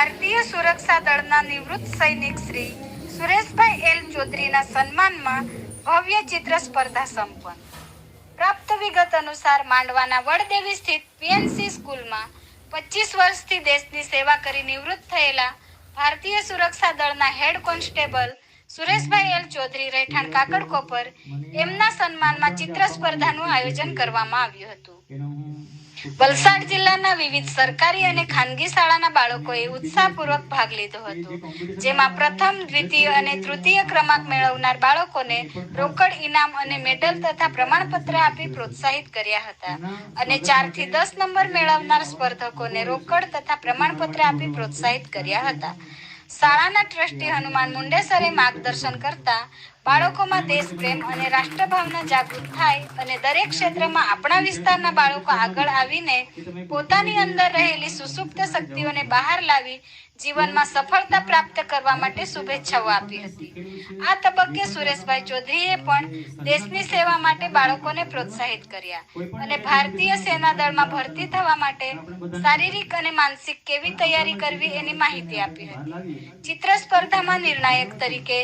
ભારતીય સુરક્ષા દળના નિવૃત્ત સૈનિક શ્રી સુરેશભાઈ એલ ચૌધરીના સન્માનમાં ભવ્ય ચિત્ર સ્પર્ધા સંપન્ન. પ્રાપ્ત વિગત અનુસાર માંડવાના વડદેવી સ્થિત પીએનસી સ્કૂલમાં પચીસ વર્ષથી દેશની સેવા કરી નિવૃત્ત થયેલા ભારતીય સુરક્ષા દળના head constable Sureshbhai L Chaudhary રહેઠાણ કાકડકોપર એમના સન્માનમાં ચિત્ર સ્પર્ધાનું આયોજન કરવામાં આવ્યું હતું. વલસાડ જિલ્લાના વિવિધ સરકારી અને ખાનગી શાળાના બાળકોએ ઉત્સાહપૂર્વક ભાગ લીધો હતો. જેમાં પ્રથમ, દ્વિતીય અને તૃતીય ક્રમાંક મેળવનાર બાળકોને રોકડ, ઇનામ અને મેડલ તથા પ્રમાણપત્ર આપી પ્રોત્સાહિત કર્યા હતા. અને ચારથી દસ નંબર મેળવનાર સ્પર્ધકોને રોકડ તથા પ્રમાણપત્ર આપી પ્રોત્સાહિત કર્યા હતા. શાળાના ટ્રસ્ટી હનુમાન મુંડેસરે માર્ગદર્શન કરતા બાળકોમાં દેશ પ્રેમ અને રાષ્ટ્રભાવના જાગૃત થાય અને દરેક ક્ષેત્રમાં આપણા વિસ્તારના બાળકો આગળ આવીને પોતાની અંદર રહેલી સુસુપ્ત શક્તિઓને બહાર લાવી જીવનમાં સફળતા પ્રાપ્ત કરવા માટે શુભેચ્છાઓ આપી હતી. આ તબક્કે સુરેશભાઈ ચૌધરીએ પણ દેશની સેવા માટે બાળકોને પ્રોત્સાહિત કર્યા અને ભારતીય સેના દળમાં ભરતી થવા માટે શારીરિક અને માનસિક કેવી તૈયારી કરવી એની માહિતી આપી હતી. ચિત્ર સ્પર્ધામાં નિર્ણાયક તરીકે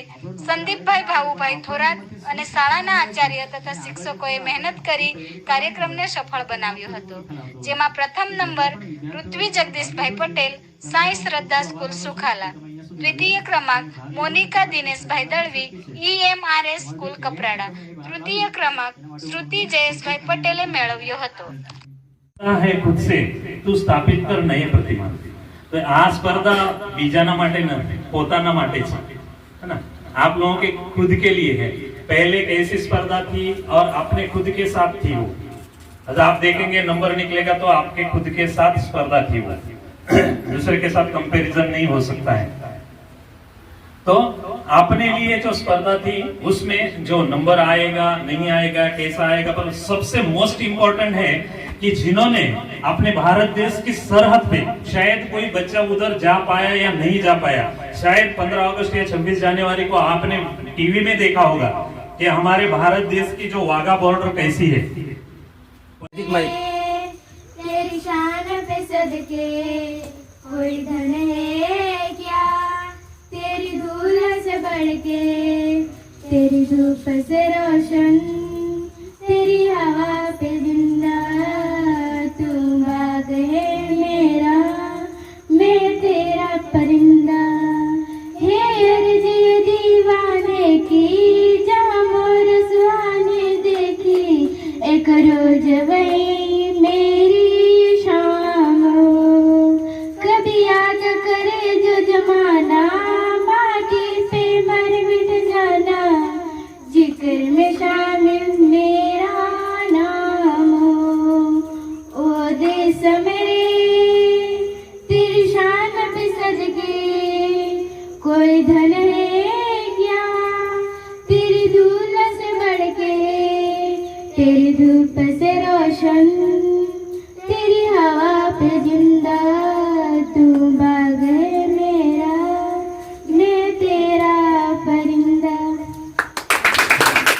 સંદીપભાઈ બાબુભાઈ થોરાત અને શાળાના આચાર્ય તથા શિક્ષકોએ મહેનત કરી કાર્યક્રમને સફળ બનાવ્યો હતો, જેમાં પ્રથમ નંબર પૃથ્વી જગદીશભાઈ પટેલ, સાંઈ શ્રદ્ધા સ્કૂલ સુખાલા, દ્વિતીય ક્રમાંક મોનિકા દિનેશભાઈ દળવી ઈએમઆરએસ સ્કૂલ કપરાડા, તૃતીય ક્રમાંક શ્રુતિ જયેશભાઈ પટેલે મેળવ્યો હતો. હે ખુદ સે તું સ્થાપિત કર નયે પ્રતિમા. આ સ્પર્ધા બીજાના માટે નથી પોતાના માટે છે. હે आप लोगों के खुद के लिए है। पहले एक ऐसी स्पर्धा थी और अपने खुद के साथ थी वो। अगर आप देखेंगे, नंबर निकलेगा तो आपके खुद के साथ स्पर्धा थी वो। दूसरे के साथ कंपैरिजन नहीं हो सकता है। तो अपने लिए जो स्पर्धा थी, उसमें जो नंबर आएगा, नहीं आएगा, कैसा आएगा, पर सबसे मोस्ट इंपॉर्टेंट है कि जिन्होंने अपने भारत देश की सरहद पे शायद कोई बच्चा उधर जा पाया या नहीं जा पाया शायद 15 अगस्त या 26 जनवरी को आपने टीवी में देखा होगा कि हमारे भारत देश की जो वाघा बॉर्डर कैसी है। तेरी शान पे सदके कोई धन है क्या? तेरी धूल से बढ़ के तेरी धूप से रोशन तेरी हवा दीवाने की जहाँ मोर सुहाने देखी एक रोज वही मेरी शाम हो कभी याद करे जो जमाना माटी पे मर मिट जाना जिक्र में शामिल मेरा नाम हो ओ देश मेरे तेरी शान पे सज के कोई धन है तेरी धूल से बढ़ के तेरी धूप से रोशन